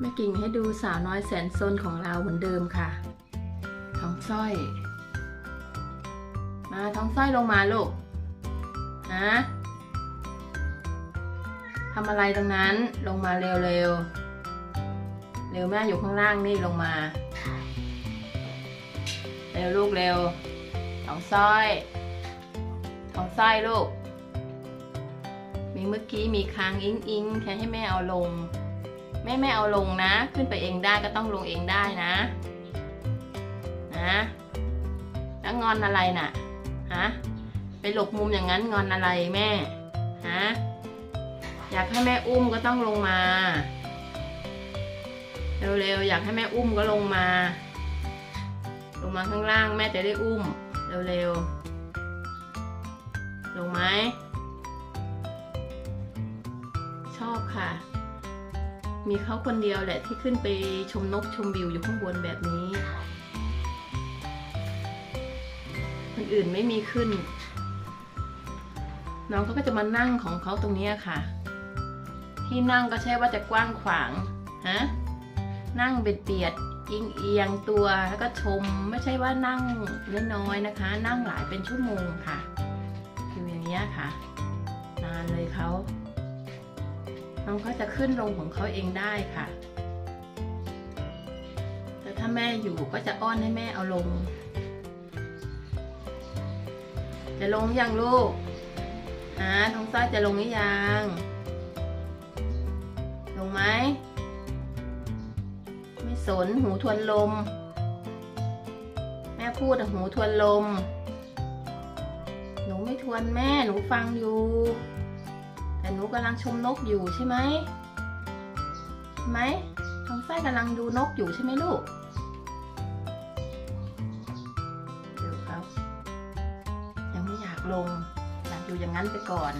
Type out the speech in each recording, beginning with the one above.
แม่กิ่งให้ดูสาวน้อยแสนซนของเราเหมือนเดิมค่ะท้องสร้อย มาท้องสร้อยลงมาลูกฮะทำอะไรตรงนั้นลงมาเร็วเร็วๆเร็วแม่อยู่ข้างล่างนี่ลงมา เร็วลูกเร็วท้องสร้อยท้องสร้อยลูกมีเมื่อกี้มีค้างอิงอิงแค่ให้แม่เอาลง ม่ไม่เอาลงนะ ขึ้นไปเองได้ก็ต้องลงเองได้นะ นะ แล้วงอนอะไรน่ะ ฮะ ไปหลบมุมอย่างนั้นงอนอะไรแม่ ฮะ อยากให้แม่อุ้มก็ต้องลงมา เร็วๆ อยากให้แม่อุ้มก็ลงมา ลงมาข้างล่างแม่จะได้อุ้ม เร็วๆ ลงไหม ชอบค่ะ มีเขาคนเดียวแหละที่ขึ้นไปชมนกชมวิวอยู่ข้างบนแบบนี้ คนอื่นไม่มีขึ้น น้องเขาก็จะมานั่งของเขาตรงนี้ค่ะ ที่นั่งก็ใช่ว่าจะกว้างขวางฮะนั่งเบียดเบียดเอียงเอียงตัวแล้วก็ชมไม่ใช่ว่านั่งน้อยๆนะคะ นั่งหลายเป็นชั่วโมงค่ะอยู่อย่างเงี้ค่ะ นานเลยเขา น้องเขาจะขึ้นลงของเขาเองได้ค่ะ แต่ถ้าแม่อยู่ก็จะอ้อนให้แม่เอาลง จะลงยังลูกฮะท้องซ้ายจะลงหรือยัง ลงไหม ไม่สนหูทวนลม แม่พูดหูทวนลม หนูไม่ทวนแม่หนูฟังอยู่ แต่หนูกำลังชมนกอยู่ใช่ไหมใช่ไหมท้องไส้กำลังดูนกอยู่ใช่ไหมลูกเดี๋ยวครับยังไม่อยากลงอยากอยู่อย่างนั้นไปก่อน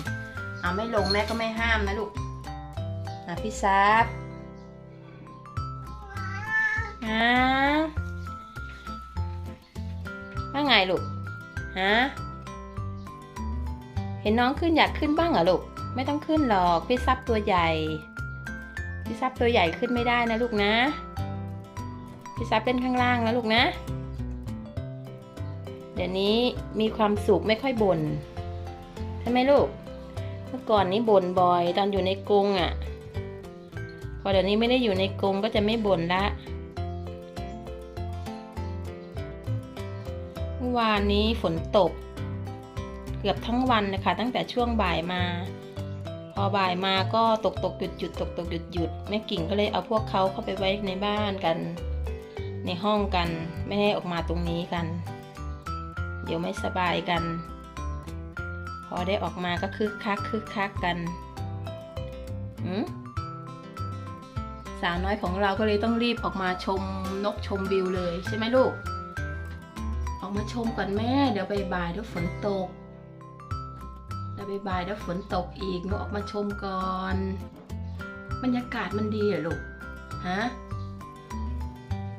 เอาไม่ลงแม่ก็ไม่ห้ามนะลูกนะพี่ซับฮะว่าไงลูกฮะเห็นน้องขึ้นอยากขึ้นบ้างเหรอลูก ไม่ต้องขึ้นหรอกพี่ซับตัวใหญ่ พี่ซับตัวใหญ่ขึ้นไม่ได้นะลูกนะ พี่ซับเล่นข้างล่างนะลูกนะ เดี๋ยวนี้มีความสุขไม่ค่อยบน่นใช่ไหมลูก เมื่อก่อนนี้บ่นบ่อยตอนอยู่ในกรงอะ่ะ พอเดี๋ยวนี้ไม่ได้อยู่ในกรงก็จะไม่บ่นละเมื่อวานนี้ฝนตก เกือบทั้งวันนะคะ ตั้งแต่ช่วงบ่ายมา อบ่ายมาก็ตกตกหยุดหยุดตกตกหยุดหยุดแม่กิ่งก็เลยเอาพวกเขาเข้าไปไว้ในบ้านกัน ในห้องกัน ไม่ให้ออกมาตรงนี้กัน เดี๋ยวไม่สบายกัน พอได้ออกมาก็คึกคักคึกคักกันหืมสาวน้อยของเราก็เลยต้องรีบออกมาชมนกชมวิวเลยใช่ไหมลูก ออกมาชมก่อนแม่ เดี๋ยวบ่ายๆเดี๋ยวฝนตก บ่ายๆแล้วฝนตกอีกหนูออกมาชมก่อน บรรยากาศมันดีเหรอลูกฮะ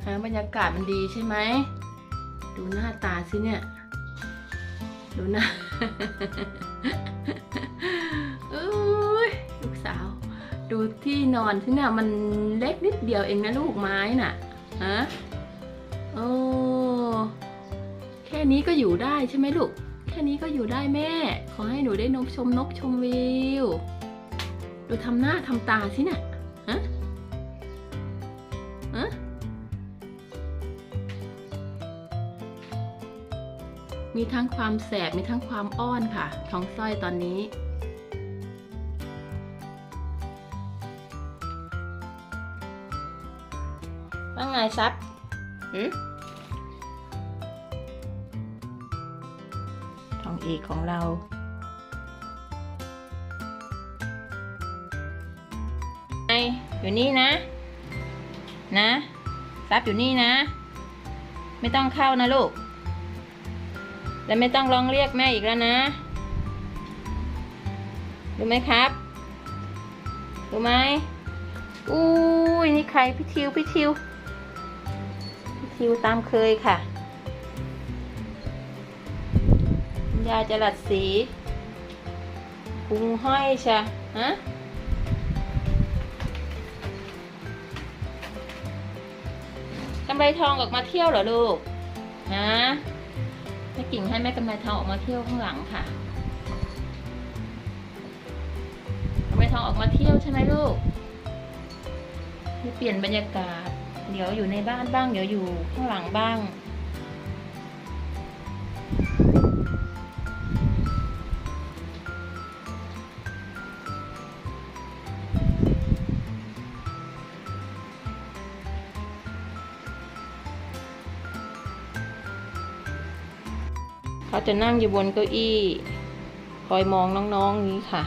ฮะบรรยากาศมันดีใช่ไหมดูหน้าตาสิเนี่ย ดูหน้าอุ้ยลูกสาว ดูที่นอนสิเนี่ยมันเล็กนิดเดียวเองนะลูกไม้น่ะฮะโอ้แค่นี้ก็อยู่ได้ใช่ไหมลูก แค่นี้ก็อยู่ได้แม่ ขอให้หนูได้นกชมนกชมวิว ดูทำหน้าทำตาสินะ่ะฮะฮะมีทั้งความแสบ มีทั้งความอ้อนค่ะ ท้องสร้อยตอนนี้ว่าไงซับหืม ทองเอกของเราไออยู่นี่นะ นะซับอยู่นี่นะ ไม่ต้องเข้านะลูก และไม่ต้องร้องเรียกแม่อีกแล้วนะ รู้ไหมครับ รู้ไหมอุ้ยนี่ใครพี่ทิวพี่ทิวพี่ทิวตามเคยค่ะ ยาจะหลัดสีพุงห้อยชะฮะกำไรทองออกมาเที่ยวเหรอลูกฮะแม่กิ่งให้แม่กำไรทองออกมาเที่ยวข้างหลังค่ะกำไรทองออกมาเที่ยวใช่ไหมลูกเปลี่ยนบรรยากาศ เดี๋ยวอยู่ในบ้านบ้าง เดี๋ยวอยู่ข้างหลังบ้าง เขาจะนั่งอยู่บนเก้าอี้ คอยมองน้องๆอย่างนี้ค่ะ